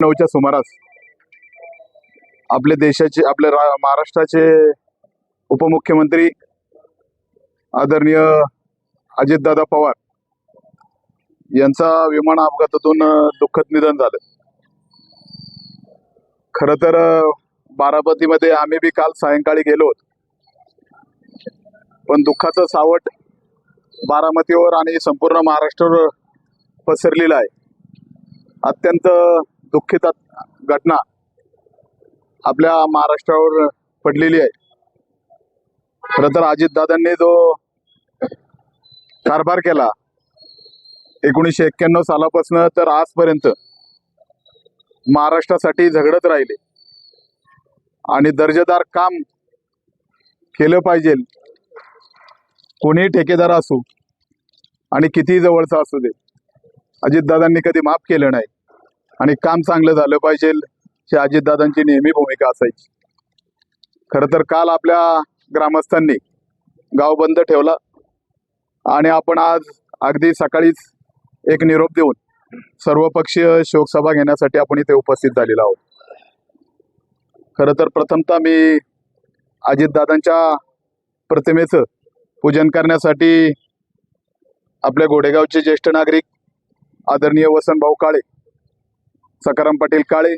नऊच्या सुमारास आपले देशाचे आपले रा महाराष्ट्राचे उपमुख्यमंत्री आदरणीय अजितदादा पवार यांचा विमान अपघातातून दुःखद निधन झालं. खरं तर बारामतीमध्ये आम्ही बी काल सायंकाळी गेलो होतो. पण दुःखाचं सावट बारामतीवर आणि संपूर्ण महाराष्ट्रावर पसरलेलं आहे. अत्यंत दुःखित घटना आपल्या महाराष्ट्रावर पडलेली आहे. खरं तर अजितदादांनी जो कारभार केला एकोणीसशे एक्क्याण्णव सालापासून तर आजपर्यंत महाराष्ट्रासाठी झगडत राहिले आणि दर्जेदार काम केलं पाहिजे. कोणीही ठेकेदार असू आणि कितीही जवळचा असू दे अजितदादांनी कधी माफ केलं नाही. आणि काम चांगलं झालं पाहिजे ही अजितदादांची नेहमी भूमिका असायची. खरं तर काल आपल्या ग्रामस्थांनी गाव बंद ठेवला आणि आपण आज अगदी सकाळीच एक निरोप देऊन सर्वपक्षीय शोकसभा घेण्यासाठी आपण इथे उपस्थित झालेलो आहोत. खरं तर प्रथमतः मी अजितदादांच्या प्रतिमेचं पूजन करण्यासाठी आपल्या घोडेगावचे ज्येष्ठ नागरिक आदरणीय वसंतभाऊ काळे सकाराम पाटील काळे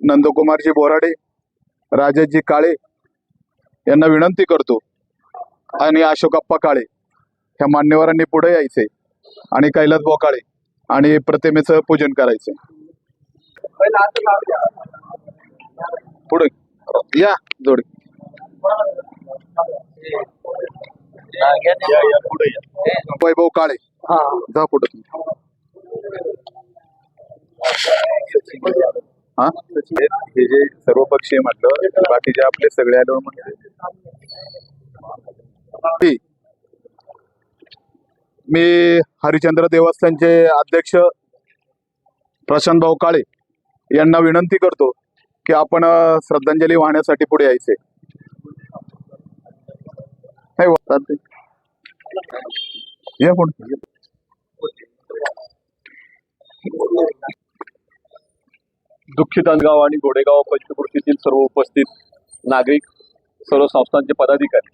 नंदकुमारजी बोराडे राजाजी काळे यांना विनंती करतो. आणि अशोकप्पा काळे ह्या मान्यवरांनी पुढे यायचे आणि कैलास काळे आणि प्रतिमेचं पूजन करायचे. पुढे या जोडे. वैभव काळे. जा पुढे. हा? हे जे सर्वपक्षीय म्हटलं बाकीचे आपले सगळे आल्यावर म्हणजे मी हरिचंद्र देवस्थानचे अध्यक्ष प्रशांत भाऊ काळे यांना विनंती करतो की आपण श्रद्धांजली वाहण्यासाठी पुढे यायचे. हो. या पुढे दुःखी अंगाव आणि गोडेगाव पंचकृषीतील सर्व उपस्थित नागरिक सर्व संस्थांचे पदाधिकारी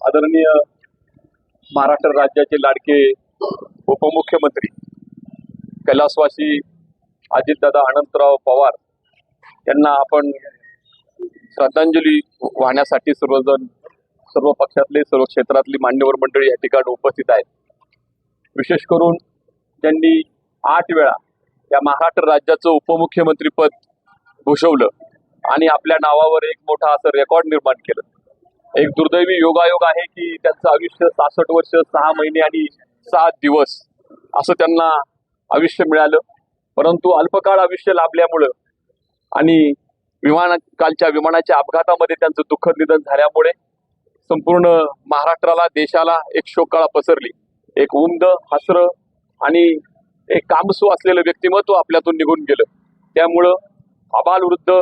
आदरणीय महाराष्ट्र राज्याचे लाडके उपमुख्यमंत्री कैलासवासी अजितदादा अनंतराव पवार यांना आपण श्रद्धांजली वाहण्यासाठी सर्वजण सर्व पक्षातले सर्व क्षेत्रातली मान्यवर मंडळी या ठिकाणी उपस्थित आहेत. विशेष करून त्यांनी आठ वेळा या महाराष्ट्र राज्याचं उपमुख्यमंत्रीपद भूषवलं आणि आपल्या नावावर एक मोठा असं रेकॉर्ड निर्माण केलं. एक दुर्दैवी योगायोग आहे की त्यांचं आयुष्य सासष्ट वर्ष सहा महिने आणि सात दिवस असं त्यांना आयुष्य मिळालं. परंतु अल्पकाळ आयुष्य लाभल्यामुळं आणि विमान कालच्या विमानाच्या अपघातामध्ये त्यांचं दुःखद निधन झाल्यामुळे संपूर्ण महाराष्ट्राला देशाला एक शोककाळा पसरली. एक उमद हसर आणि एक कामसू असलेलं व्यक्तिमत्व आपल्यातून निघून गेलं. त्यामुळं अबालवृद्ध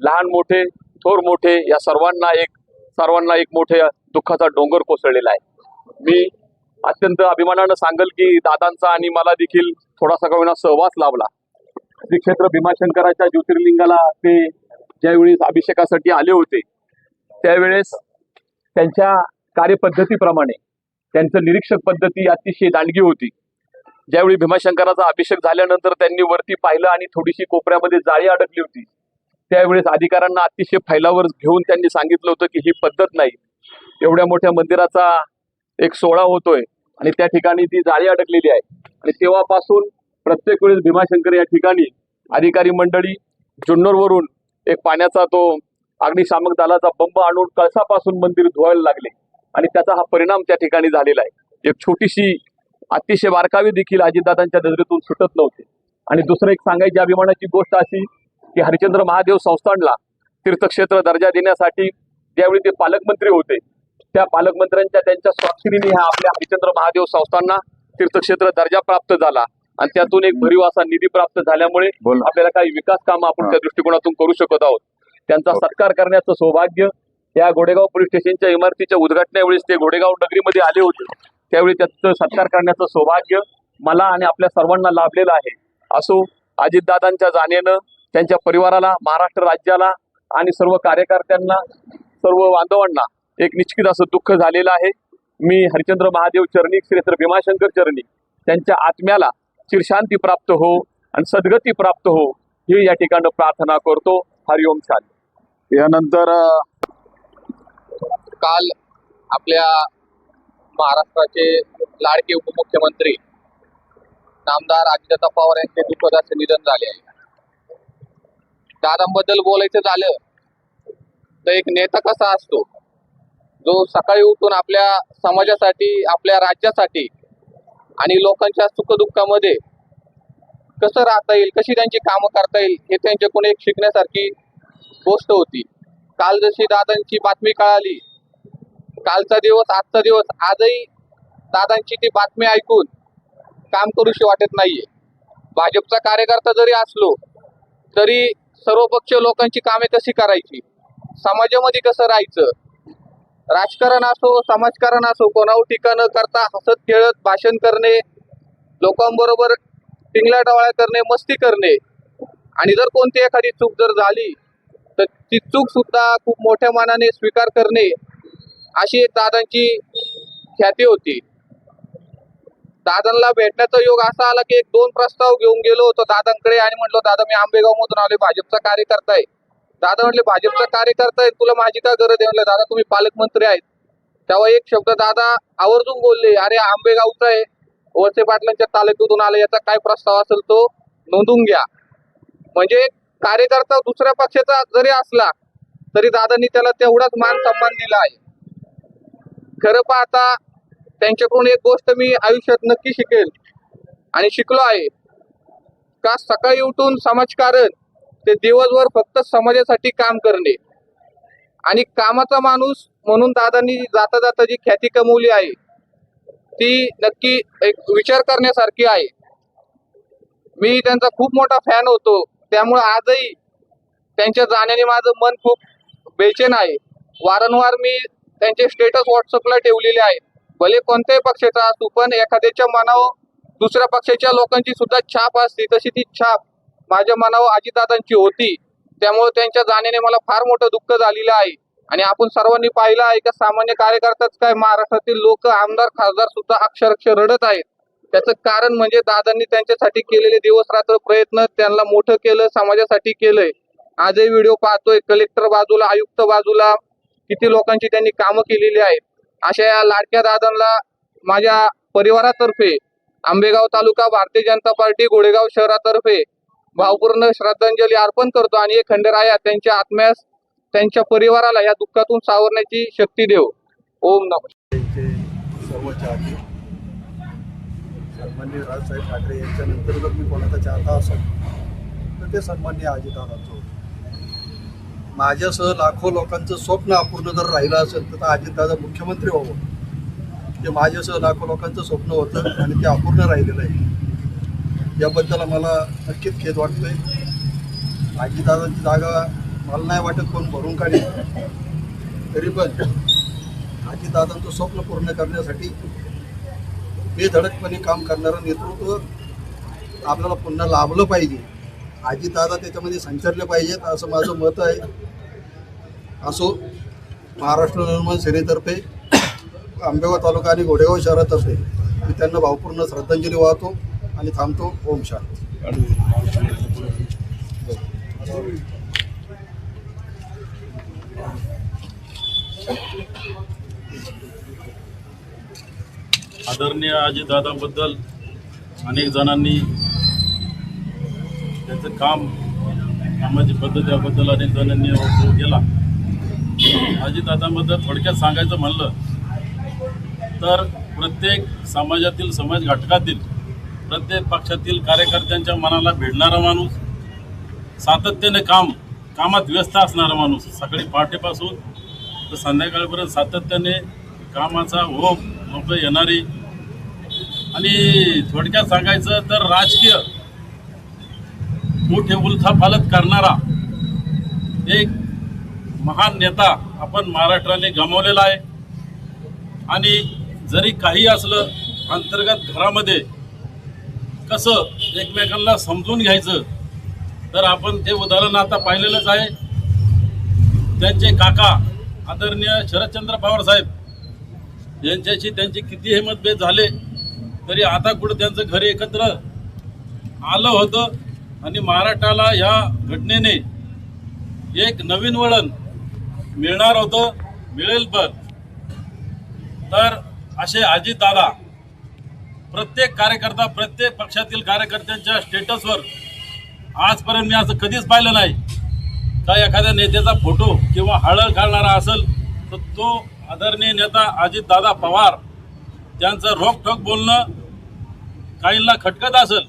लहान मोठे थोर मोठे या सर्वांना एक सर्वांना एक मोठे दुःखाचा डोंगर कोसळलेला आहे. मी अत्यंत अभिमानानं सांगेल की दादांचा आणि मला देखील थोडासा का होईना सहवास लाभला. श्री क्षेत्र भीमाशंकराच्या ज्योतिर्लिंगाला ते ज्यावेळी अभिषेकासाठी आले होते त्यावेळेस त्यांच्या कार्यपद्धतीप्रमाणे त्यांचं निरीक्षक पद्धती अतिशय दांडगी होती. ज्यावेळी भीमाशंकराचा अभिषेक झाल्यानंतर त्यांनी वरती पाहिलं आणि थोडीशी कोपऱ्यामध्ये जाळी अडकली होती त्यावेळेस अधिकाऱ्यांना अतिशय फैलावर घेऊन त्यांनी सांगितलं होतं की ही पद्धत नाही. एवढ्या मोठ्या मंदिराचा एक सोहळा होतोय आणि त्या ठिकाणी ती जाळी अडकलेली आहे. आणि तेव्हापासून प्रत्येक वेळेस भीमाशंकर या ठिकाणी अधिकारी मंडळी जुन्नरवरून एक पाण्याचा तो अग्निशामक दलाचा बंब आणून कळसापासून मंदिर धुवायला लागले. आणि त्याचा हा परिणाम त्या ठिकाणी झालेला आहे. एक छोटीशी अतिशय बारकावी देखील अजितदादांच्या नजरेतून सुटत नव्हते आणि दुसरं एक सांगायची अभिमानाची गोष्ट अशी की हरिचंद्र महादेव संस्थानला तीर्थक्षेत्र दर्जा देण्यासाठी ज्यावेळी ते पालकमंत्री होते त्या पालकमंत्र्यांच्या त्यांच्या स्वाक्षरीने ह्या आपल्या हरिचंद्र महादेव संस्थांना तीर्थक्षेत्र दर्जा प्राप्त झाला आणि त्यातून एक भरीव असा निधी प्राप्त झाल्यामुळे. आपल्याला काही विकास कामं आपण. त्या दृष्टिकोनातून करू शकत आहोत त्यांचा. सत्कार करण्याचं सौभाग्य या गोडेगाव पोलीस स्टेशनच्या इमारतीच्या उद्घाटनावेळेस ते गोडेगाव नगरीमध्ये आले होते त्यावेळी त्याचं सत्कार करण्याचं सौभाग्य मला आणि आपल्या सर्वांना लाभलेलं आहे. असो अजितदादांच्या जाण्यानं त्यांच्या परिवाराला महाराष्ट्र राज्याला आणि सर्व कार्यकर्त्यांना सर्व बांधवांना एक निश्चित असं दुःख झालेलं आहे. मी हरिचंद्र महादेव चरणी श्रेत्र भीमाशंकर चरणी त्यांच्या आत्म्याला चिरशांती प्राप्त हो आणि सद्गती प्राप्त हो ही या ठिकाणी प्रार्थना करतो. हरिओम शांती. यानंतर काल आपल्या महाराष्ट्राचे लाडके उपमुख्यमंत्री नामदार अजितदादा पवार यांचे दुःखद असे निधन झाले आहे. दादांबद्दल बोलायचं झालं तर एक नेता कसा असतो? जो सकाळी उठून आपल्या समाजासाठी आपल्या राज्यासाठी आणि लोकांच्या सुखदुःखामध्ये कसं राहता येईल कशी त्यांची कामं करता येईल हे त्यांच्याकडून एक शिकण्यासारखी गोष्ट होती. काल जशी दादांची बातमी कळाली कालचा दिवस आजचा दिवस आजही दादांची ती बातमी ऐकून काम करूशी वाटत नाहीये. भाजपचा कार्यकर्ता जरी असलो तरी सर्वपक्षीय लोकांची कामे कशी करायची? समाजामध्ये कसं राहायचं? राजकारण असो समाजकारण असो कोणावर टीका न करता हसत खेळत भाषण करणे लोकांबरोबर टिंगला टवाळ्या करणे मस्ती करणे आणि जर कोणती एखादी चूक जर झाली तर ती चूक सुद्धा खूप मोठ्या मानाने स्वीकार करणे अशी दादांची ख्याती होती. दादांना भेटण्याचा योग असा आला की एक दोन प्रस्ताव घेऊन गेलो होतो दादांकडे आणि म्हटलं दादा मी आंबेगाव मधून आलोय भाजपचा कार्यकर्ता आहे दादा म्हटले भाजपचा कार्यकर्ता आहे तुला माझी का गरज आहे? दादा तुम्ही पालकमंत्री आहेत. तेव्हा एक शब्द दादा आवर्जून बोलले अरे आंबेगावचा आहे. वळसे पाटलांच्या तालुक्यातून आला याचा काय प्रस्ताव असेल तो नोंदून घ्या. म्हणजे कार्यकर्ता दुसऱ्या पक्षाचा जरी असला तरी दादांनी त्याला तेवढाच मान सन्मान दिला आहे. खरं पाहता त्यांच्याकडून एक गोष्ट मी आयुष्यात नक्की शिकेल आणि शिकलो आहे. का सकाळी उठून समाजकारण ते दिवसभर फक्त समाजासाठी काम करणे. आणि कामाचा माणूस म्हणून दादांनी जाता जाता जी ख्याती कमवली आहे ती नक्की एक विचार करण्यासारखी आहे. मी त्यांचा खूप मोठा फॅन होतो. त्यामुळे आजही त्यांच्या जाण्याने माझं मन खूप बेचैन आहे. वारंवार मी त्यांचे स्टेटस व्हॉट्सअपला ठेवलेले आहेत. भले कोणत्याही पक्षाचा असू पण एखाद्याच्या मनावर दुसऱ्या पक्षाच्या लोकांची सुद्धा छाप असते. तशी ती छाप माझ्या मनावर अजितदादांची होती. त्यामुळे त्यांच्या जाण्याने मला फार मोठं दुःख झालेलं आहे. आणि आपण सर्वांनी पाहिलं आहे का सामान्य कार्यकर्ताच काय महाराष्ट्रातील लोक आमदार खासदार सुद्धा अक्षरशः रडत आहेत. त्याचं कारण म्हणजे दादांनी त्यांच्यासाठी केलेले दिवस रात्र प्रयत्न त्यांना मोठं केलं समाजासाठी केलंय. आजही व्हिडिओ पाहतोय. कलेक्टर बाजूला आयुक्त बाजूला किती लोकांची त्यांनी कामं केलेली आहेत. अशा या लाडक्या दादांना माझ्या परिवारातर्फे आंबेगाव तालुका भारतीय जनता पार्टी गोडेगाव शहरातर्फे भावपूर्ण श्रद्धांजली अर्पण करतो आणि हे खंडराया त्यांच्या आत्म्यास त्यांच्या परिवाराला या दुःखातून सावरण्याची शक्ती देव. ओम नम. सर्व चाहते. सन्मान्य राजसाहेब ठाकरे यांच्यानंतर जर मी कोणाचा चाहता असेल तर ते सन्मान्य अजितदादांचं माझ्यासह लाखो लोकांचं स्वप्न अपूर्ण जर राहिलं असेल तर अजितदादा मुख्यमंत्री व्हावं. ते माझ्यासह लाखो लोकांचं स्वप्न होतं आणि ते अपूर्ण राहिलेलं आहे. याबद्दल मला नक्कीच खेद वाटतोय. अजितदादांची जागा मला नाही वाटत कोण भरून काढेल. तरी पण अजितदादांचं स्वप्न पूर्ण करण्यासाठी बेधडकपणे काम करणारं नेतृत्व आपल्याला पुन्हा लाभलं पाहिजे. आजीदादा त्याच्यामध्ये संचरले पाहिजेत असं माझं मत आहे. असो महाराष्ट्र निर्माण सेनेतर्फे आंबेगाव तालुका आणि गोडेगाव शहरातर्फे मी त्यांना भावपूर्ण श्रद्धांजली वाहतो आणि थांबतो. ओम शांती. आदरणीय अजितदादांबद्दल अनेक जणांनी त्याचं काम कामाची पद्धत याबद्दल अनेक जणांनी उपयोग केला. अजितदादांबद्दल थोडक्यात सांगायचं म्हणलं तर प्रत्येक समाजातील समाज घटकातील प्रत्येक पक्षातील कार्यकर्त्यांच्या मनाला भिडणारा माणूस सातत्याने काम कामात व्यस्त असणारा माणूस सकाळी पहाटेपासून तर संध्याकाळपर्यंत सातत्याने कामाचा ओप लोक येणारी. आणि थोडक्यात सांगायचं तर राजकीय मोठे उलथापालत करणारा एक महान नेता आपण महाराष्ट्राने गमावलेला आहे. आणि जरी काही असलं अंतर्गत घरामध्ये कसं एकमेकांना समजून घ्यायचं तर आपण ते उदाहरण आता पाहिलेलंच आहे. त्यांचे काका आदरणीय शरदचंद्र पवार साहेब यांच्याशी त्यांचे कितीही मतभेद झाले तरी आता कुठं त्यांचं घर एकत्र आलं होतं. आणि महाराष्ट्राला या घटनेने एक नवीन वळण मिळणार होतं मिळेल पण. तर असे अजितदादा प्रत्येक कार्यकर्ता प्रत्येक पक्षातील कार्यकर्त्यांच्या स्टेटसवर आजपर्यंत मी असं कधीच पाहिलं नाही. का एखाद्या नेत्याचा फोटो किंवा हळद घालणारा असेल तर तो आदरणीय नेता अजितदादा पवार त्यांचं रोखठोक बोलणं काहींना खटकत असेल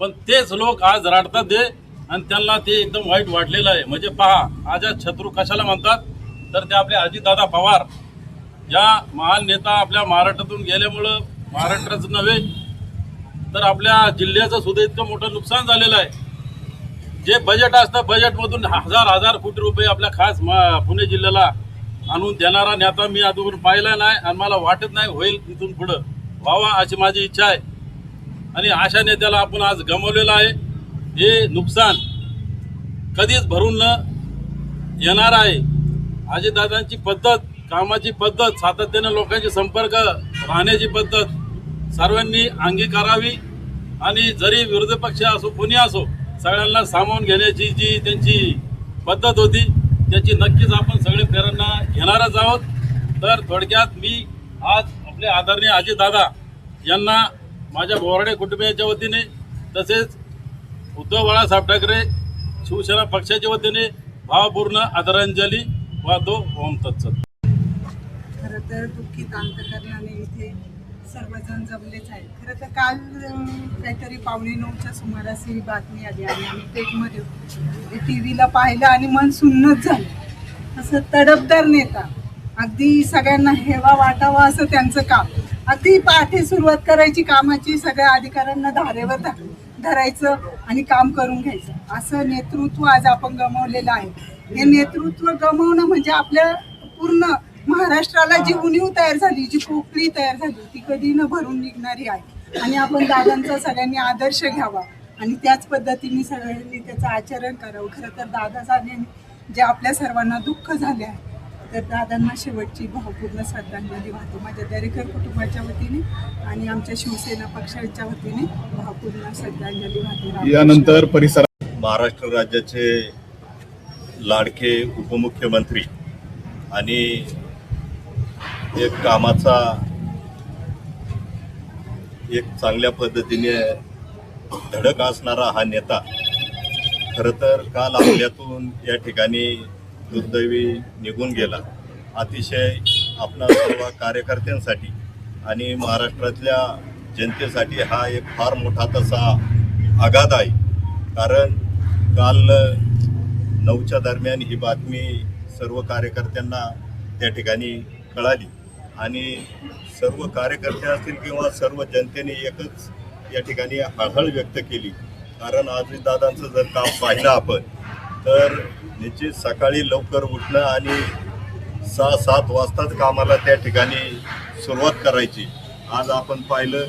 पण तेच लोक आज रडतात ते आणि त्यांना ते एकदम वाईट वाटलेलं आहे. म्हणजे पहा आज शत्रू कशाला म्हणतात? तर ते आपले अजितदादा पवार या महान नेता आपल्या महाराष्ट्रातून गेल्यामुळं महाराष्ट्राचं नव्हे तर आपल्या जिल्ह्याचं सुद्धा इतकं मोठं नुकसान झालेलं आहे. जे बजेट असतं बजेटमधून हजार हजार कोटी रुपये आपल्या खास पुणे जिल्ह्याला आणून देणारा नेता मी अजून पाहिला नाही आणि मला वाटत नाही होईल इथून पुढं. व्हावा अशी माझी इच्छा आहे. आणि अशा नेत्याला आपण आज गमावलेलं आहे. हे नुकसान कधीच भरून न येणार आहे. अजितदादांची पद्धत कामाची पद्धत सातत्याने लोकांशी संपर्क राहण्याची पद्धत सर्वांनी अंगीकारावी आणि जरी विरोधी पक्ष असो कोणी असो सगळ्यांना सामावून घेण्याची जी त्यांची पद्धत होती त्याची नक्कीच आपण सगळे प्रेरणा घेणारच आहोत. तर थोडक्यात मी आज आपले आदरणीय अजितदादा यांना माझ्या बोराडे कुटुंबियांच्या वतीने तसेच उद्धव बाळासाहेब ठाकरे शिवसेना पक्षाच्या वतीने भावपूर्ण आदरांजली. वाहतो ओम तत्सत. खरं तर दुःखित अंतकरणाने इथे सर्वजण जमलेच आहेत. खरं तर काल काहीतरी पावणे नऊच्या सुमारास ही बातमी आली आणि आम्ही पेटमध्ये टी व्हीला पाहिलं आणि मन सुन्नच झालं. असं तडपदार नेता अगदी सगळ्यांना हेवा वाटावा असं त्यांचं काम. अगदी पाठी सुरुवात करायची कामाची सगळ्या अधिकाऱ्यांना धारेवर धरायचं आणि काम करून घ्यायचं. असं नेतृत्व आज आपण गमावलेलं आहे. हे नेतृत्व गमावणं म्हणजे आपल्या पूर्ण महाराष्ट्राला जी उणीव तयार झाली जी पोकळी तयार झाली ती कधी न भरून निघणारी आहे. आणि आपण दादांचा सगळ्यांनी आदर्श घ्यावा. आणि त्याच पद्धतीने सगळ्यांनी त्याचं आचरण करावं. खरं तर दादा झाल्याने जे आपल्या सर्वांना दुःख झाले आहे तर दादांना शेवटची भावपूर्ण श्रद्धांजली वाहते. माझ्या दरेकर कुटुंबाच्या वतीने आणि आमच्या शिवसेना पक्षाच्या वतीने भावपूर्ण श्रद्धांजली वाहते. यानंतर परिसरात महाराष्ट्र राज्याचे लाडके उपमुख्यमंत्री आणि एक कामाचा एक चांगल्या पद्धतीने धडक असणारा हा नेता खरं तर काल आपल्यातून या ठिकाणी दुर्दैवी निघून गेला. अतिशय आपणा सर्व कार्यकर्त्यांसाठी आणि महाराष्ट्रातल्या जनतेसाठी हा एक फार मोठा तसा आघात आहे. कारण काल नऊच्या दरम्यान ही बातमी सर्व कार्यकर्त्यांना त्या ठिकाणी कळाली. आणि सर्व कार्यकर्ते असतील किंवा सर्व जनतेने एकच या ठिकाणी हळहळ व्यक्त केली. कारण दादांचं जर काम पाहिलं आपण तर निश्चित सकाळी लवकर उठणं आणि सहा सात वाजताच कामाला त्या ठिकाणी सुरुवात करायची. आज आपण पाहिलं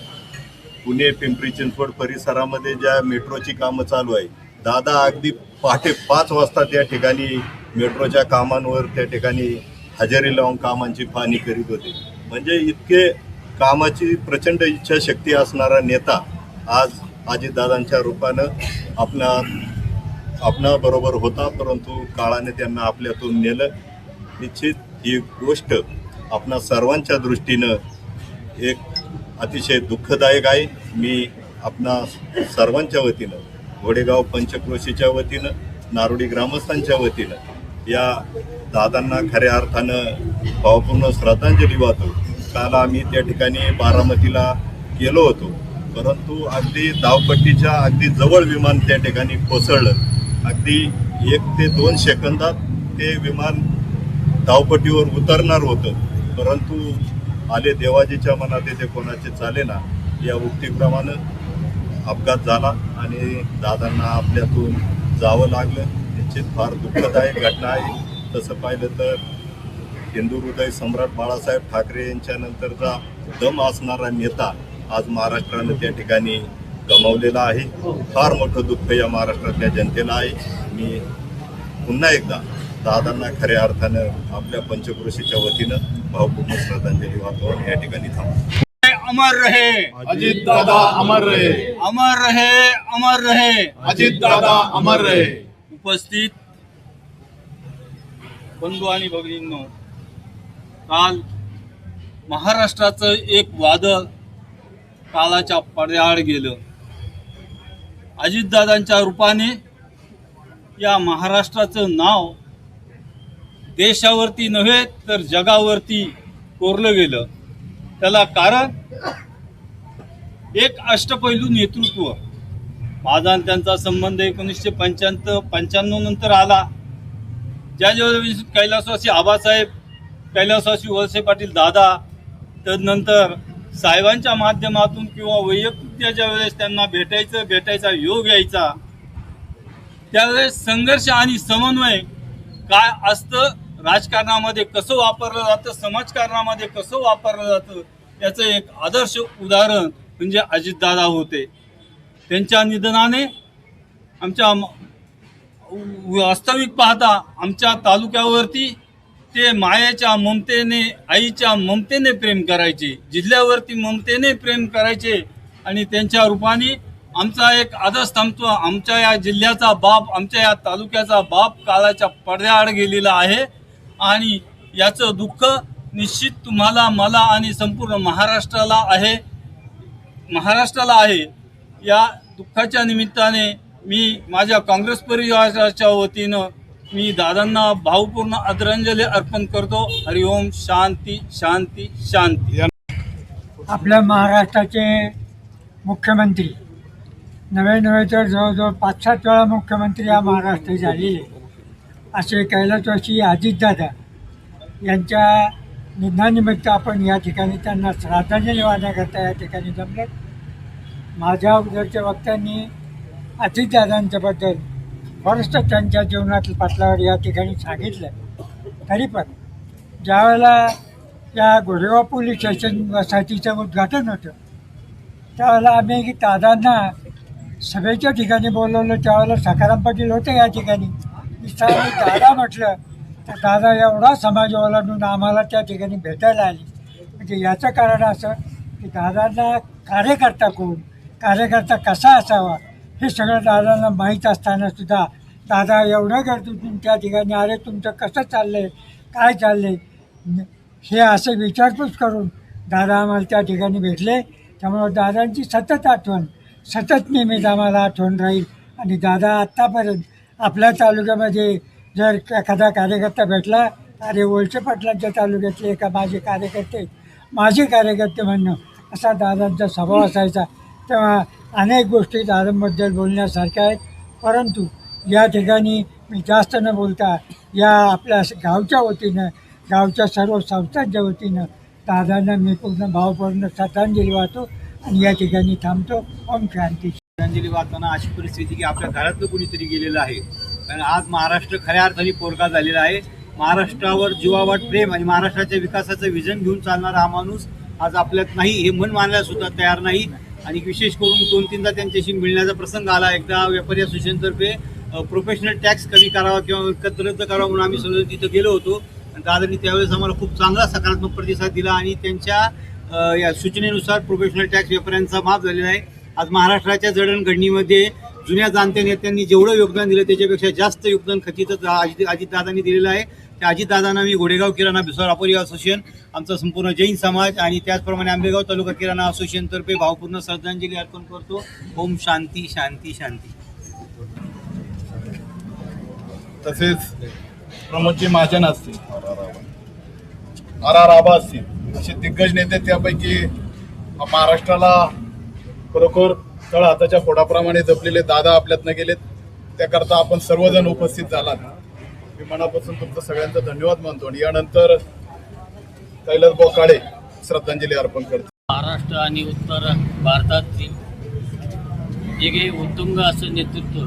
पुणे पिंपरी चिंचवड परिसरामध्ये ज्या मेट्रोची कामं चालू आहे दादा अगदी पहाटे पाच वाजता त्या ठिकाणी मेट्रोच्या कामांवर त्या ठिकाणी हजेरी लावून कामांची पाहणी करीत होते. म्हणजे इतके कामाची प्रचंड इच्छाशक्ती असणारा नेता आज अजितदादांच्या रूपानं आपल्या आपणाबरोबर होता परंतु काळाने त्यांना आपल्यातून नेलं. निश्चित ही गोष्ट आपणा सर्वांच्या दृष्टीनं एक अतिशय दुःखदायक आहे. मी आपणा सर्वांच्या वतीनं घोडेगाव पंचक्रोशीच्या वतीनं नारोडी ग्रामस्थांच्या वतीनं या दादांना खऱ्या अर्थानं भावपूर्ण श्रद्धांजली वाहतो. काल आम्ही त्या ठिकाणी बारामतीला गेलो होतो. परंतु अगदी धावपट्टीच्या अगदी जवळ विमान त्या ठिकाणी कोसळलं. अगदी एक ते दोन सेकंदात ते विमान धावपट्टीवर उतरणार होतं. परंतु आले देवाजीच्या मनात येते कोणाचे चाले ना या उक्तीप्रमाणे अपघात झाला आणि दादांना आपल्यातून जावं लागलं. निश्चित फार दुःखदायक घटना आहे. तसं पाहिलं तर हिंदू हृदय सम्राट बाळासाहेब ठाकरे यांच्या नंतरचा दम असणारा नेता आज महाराष्ट्रानं त्या ठिकाणी गमावलेला आहे. फार मोठं दुःख या महाराष्ट्रातल्या जनतेला आहे. मी पुन्हा एकदा दादांना खऱ्या अर्थानं आपल्या पंचक्रोशीच्या वतीनं भावपूर्ण श्रद्धांजली वाहतो. या ठिकाणी थांबतो अमर रहे। अजित दादा अमर रहे। अमर रहे अमर रहे। अजित दादा अमर रहे। उपस्थित बंधू आणि भगिनींनो काल महाराष्ट्राचं एक वादळ काळाच्या पडद्याआड गेलं. अजितदादांच्या रूपाने या महाराष्ट्राचं नाव देशावरती नव्हे तर जगावरती कोरलं गेलं. त्याला कारण एक अष्टपैलू नेतृत्व. माझा आणि त्यांचा संबंध एकोणीसशे पंच्याहत्तर पंच्याण्णव नंतर आला. ज्या ज्यावेळेस कैलासवासी आबासाहेब कैलासवासी वळसे पाटील दादा तदनंतर साहेबांच्या माध्यमातून किंवा वैयक्तिक ज्या वेळेस त्यांना भेटायचं भेटायचा योग यायचा. त्यावेळेस संघर्ष आणि समन्वय काय असतं? राजकारणामध्ये कसं वापरलं जातं? समाजकारणामध्ये कसं वापरलं जातं? याचं एक आदर्श उदाहरण म्हणजे अजितदादा होते. त्यांच्या निधनाने आमच्या म- वास्तविक पाहता आमच्या तालुक्यावरती ते मायेच्या ममतेने आईच्या ममतेने प्रेम करायचे जिल्ह्यावरती ममतेने प्रेम करायचे आणि त्यांच्या रूपाने आमचा एक आदर्श थांबतो. आमच्या या जिल्ह्याचा बाप आमच्या या तालुक्याचा बाप काळाच्या पडद्याआड गेलेला आहे आणि याचं दुःख निश्चित तुम्हाला मला आणि संपूर्ण महाराष्ट्राला आहे महाराष्ट्राला आहे. या दुःखाच्या निमित्ताने मी माझ्या काँग्रेस परिवाराच्या वतीनं मी दादांना भावपूर्ण आदरांजली अर्पण करतो. हरिओम शांती शांती शांती. आपल्या महाराष्ट्राचे मुख्यमंत्री. नवे नवे तर जवळजवळ पाच सात वेळा मुख्यमंत्री या महाराष्ट्र झालेले. असे कैलासवासी अजितदादा यांच्या निधनानिमित्त आपण या ठिकाणी त्यांना श्रद्धांजली वाहण्याकरता या ठिकाणी जमलं. माझ्या अगोदरच्या वक्त्यांनी अजितदादांच्याबद्दल बरंचसं त्यांच्या जीवनातील पाटलावर या ठिकाणी सांगितलं. तरी पण ज्यावेळेला या गोरेगाव पोलीस स्टेशन वसाहतीचं उद्घाटन होतं त्यावेळेला आम्ही दादांना सभेच्या ठिकाणी बोलवलं. त्यावेळेला सखाराम पाटील होते या ठिकाणी. दादा म्हटलं तर दादा एवढा समाज ओलांडून आम्हाला त्या ठिकाणी भेटायला आले. म्हणजे याचं कारण असं की दादांना कार्यकर्ता कोण कार्यकर्ता कसा असावा हे सगळं दादांना माहीत असताना सुद्धा दादा एवढं गर्दीतून त्या ठिकाणी अरे तुमचं कसं चाललं आहे काय चाललं आहे हे असे विचारपूस करून दादा आम्हाला त्या ठिकाणी भेटले. त्यामुळं दादांची सतत आठवण सतत नेहमीच आम्हाला आठवण राहील. आणि दादा आत्तापर्यंत आपल्या तालुक्यामध्ये जर एखादा कार्यकर्ता भेटला अरे ओळचे पाटलांच्या तालुक्यातले एका माझे कार्यकर्ते माझे कार्यकर्ते म्हणणं असा दादांचा स्वभाव असायचा. तेव्हा अनेक गोष्टी दादांबद्दल बोलण्यासारख्या आहेत. परंतु या ठिकाणी मी जास्त न बोलता या आपल्या गावच्या वतीनं गावच्या सर्व संस्थांच्या वतीनं दादांना मी पूर्ण भावपूर्ण श्रद्धांजली वाहतो आणि या ठिकाणी थांबतो. ओम शांती. श्रद्धांजली वाहताना अशी परिस्थिती की आपल्या घरातलं कोणीतरी गेलेलं आहे. कारण आज महाराष्ट्र खऱ्या अर्थाने पोरगा झालेला आहे. महाराष्ट्रावर जीवावाट प्रेम आणि महाराष्ट्राच्या विकासाचं विजन घेऊन चालणारा हा माणूस आज आपल्यात नाही हे मन मानायला सुद्धा तयार नाही. आणि विशेष करून दोन तीनदा त्यांच्याशी मिळण्याचा प्रसंग आला. एकदा व्यापारी असोसिएशनतर्फे प्रोफेशनल टॅक्स कमी करावा किंवा कत रद्द करावा म्हणून आम्ही सगळं तिथं गेलो होतो. आणि दादांनी त्यावेळेस आम्हाला खूप चांगला सकारात्मक प्रतिसाद दिला आणि त्यांच्या या सूचनेनुसार प्रोफेशनल टॅक्स व्यापाऱ्यांचा माफ झालेला आहे. आज महाराष्ट्राच्या जडणघडणीमध्ये जुन्या जाणत्या नेत्यांनी जेवढं योगदान दिलं त्याच्यापेक्षा जास्त योगदान खचितच अजित अजितदादांनी दिलेलं आहे. त्या अजितदादांना मी घोडेगाव किराणा भिसोर अपोरी असोसिएशन आमचा संपूर्ण जैन समाज आणि त्याचप्रमाणे आंबेगाव तालुका किराणा असोसिएशनतर्फे भावपूर्ण श्रद्धांजली अर्पण करतो. ओम शांती शांती शांती. तसेच प्रमोदजी महाजन असतील आर आर आबा असतील असे दिग्गज नेते त्यापैकी महाराष्ट्राला खरोखर तळ हाताच्या फोडाप्रमाणे जपलेले दादा आपल्यातनं गेलेत. त्याकरता आपण सर्वजण उपस्थित झालात. मी मनापासून तुमचं सगळ्यांचा धन्यवाद मानतो आणि यानंतर कैलास बोकाळे श्रद्धांजली अर्पण करतो. महाराष्ट्र आणि उत्तर भारतातील जे काही उत्तुंग असं नेतृत्व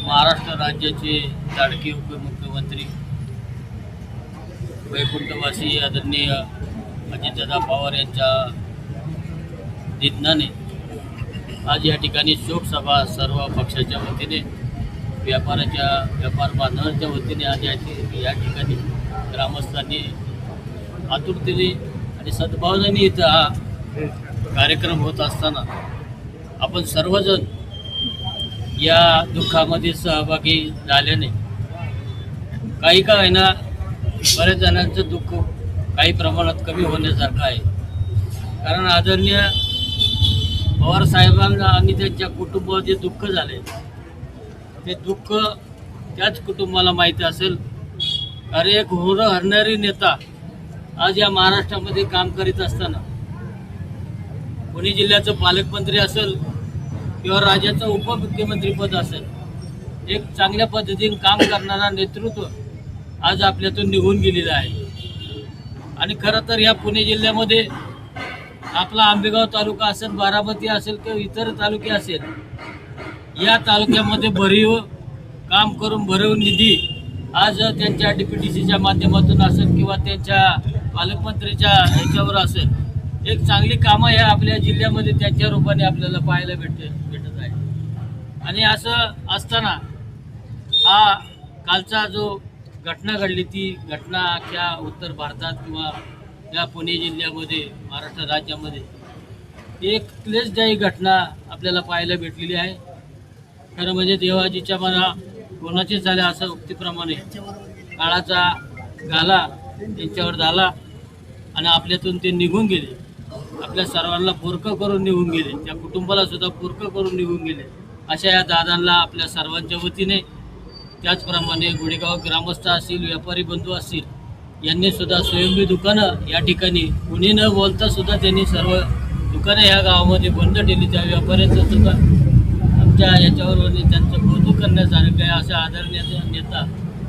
महाराष्ट्र राज्याचे लाडके उपमुख्यमंत्री वैकुंठवासी आदरणीय अजितदादा पवार यांच्या निधनाने आज या ठिकाणी शोकसभा सर्व पक्षाच्या वतीने व्यापाराच्या व्यापार बांधवांच्या वतीने आज या या ठिकाणी ग्रामस्थांनी आतुरतेने आणि सद्भावनेने इथं हा कार्यक्रम होत असताना आपण सर्वजण या दुःखामध्ये सहभागी झाल्याने काही का ना बऱ्याच जणांचं दुःख काही प्रमाणात कमी होण्यासारखं आहे. कारण आदरणीय पवार साहेबांना आणि त्यांच्या कुटुंबावर जे दुःख झाले ते दुःख त्याच कुटुंबाला माहिती असेल. अरे एक होरं हरणारी नेता आज या महाराष्ट्रामध्ये काम करीत असताना पुणे जिल्ह्याचं पालकमंत्री असेल किंवा राज्याचं उपमुख्यमंत्रीपद असेल एक चांगल्या पद्धतीने काम करणारा नेतृत्व आज आपल्यातून निघून गेलेलं आहे. आणि खरं तर या पुणे जिल्ह्यामध्ये आपला आंबेगाव तालुका असेल बारामती असेल किंवा इतर तालुके असेल या तालुक्यामध्ये भरीव काम करून भरीव निधी आज त्यांच्या डी पी टी सीच्या माध्यमातून असेल किंवा त्यांच्या पालकमंत्रीच्या ह्याच्यावर असेल एक चांगली कामं ह्या आपल्या जिल्ह्यामध्ये त्यांच्या रूपाने आपल्याला पाहायला भेटते भेटत आहे. आणि असं असताना हा कालचा जो घटना घडली ती घटना अख्ख्या उत्तर भारतात किंवा या पुणे जिल्ह्यामध्ये महाराष्ट्र राज्यामध्ये एक क्लेशदायी घटना आपल्याला पाहायला भेटलेली आहे. खरं म्हणजे देवाजीच्या मना कोणाचेच झाल्या असं उक्तीप्रमाणे काळाचा गाला त्यांच्यावर झाला आणि आपल्यातून ते निघून गेले. आपल्या सर्वांना पोरकं करून निघून गेले. त्या कुटुंबाला सुद्धा पोरकं करून निघून गेले. अशा या दादांना आपल्या सर्वांच्या वतीने त्याचप्रमाणे गुडेगाव ग्रामस्थ असतील व्यापारी बंधू असतील यांनी सुद्धा स्वयंभी दुकानं या ठिकाणी कुणी न बोलता सुद्धा त्यांनी सर्व दुकानं या गावामध्ये बंद ठेवली. त्या व्यापाऱ्यांचं सुद्धा आमच्या याच्यावर त्यांचं कौतुक करण्यासारखं आहे. असा आदरणीय नेता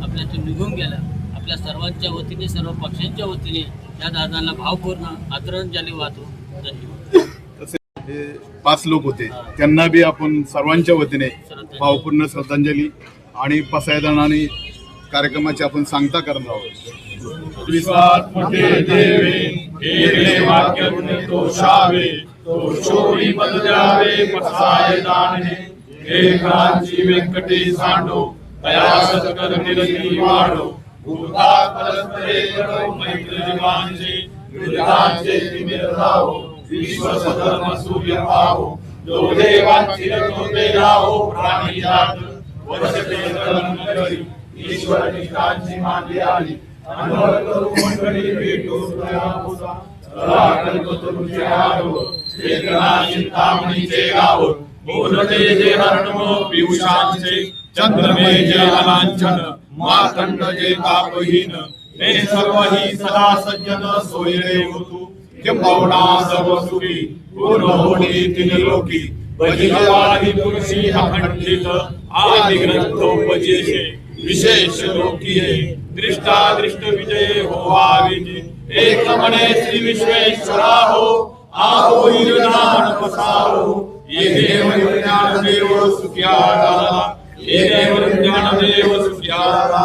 आपल्यातून निघून गेला. आपल्या सर्वांच्या वतीने सर्व पक्षांच्या वतीने या दादांना भावपूर्ण आदरांजली वाहतो. धन्यवाद. हे पाच लोक होते. त्यांना बी आपण सर्वांच्या वतीने भावपूर्ण श्रद्धांजली आणि पसायदान आणि कार्यक्रमाची आपण सांगता करणार आहोत. विश्वात मोठे देवे केले वाक्य गुणे तोषावे तो चोरी बदलावे पसाय दाणे एकाची व्यंकटे सांडो दयासत कर निरती वाढो भूतात परस्परे करो मैत्र जीवांचे विरतांचे तिमिर राहो विश्व सधर्म सूर्य पाहो जो देवांची तो ते राहो प्राणी जात वसते कर्म करी. ईश्वर निष्ठांची मानली आली. चिंतामणीचे गाव बोलते जे पियुषांचे चंद्रमे जे जे तापहीन हे सर्व ही सदा सज्जन सोयरे होतू किंबहुना सर्व सुखी पूर्ण होणी तिन लोकी भजिलवाही पुरुषी अखंडित आदि ग्रंथोपजेशे विशेष लोकीये दृष्टादृष्ट विजय होवाविनी एक म्हणे श्री विश्वेश्वरा हो आहो युनान पसारो ये देव ज्ञान देव सुख्यारा ये देव ज्ञान देव सुख्यारा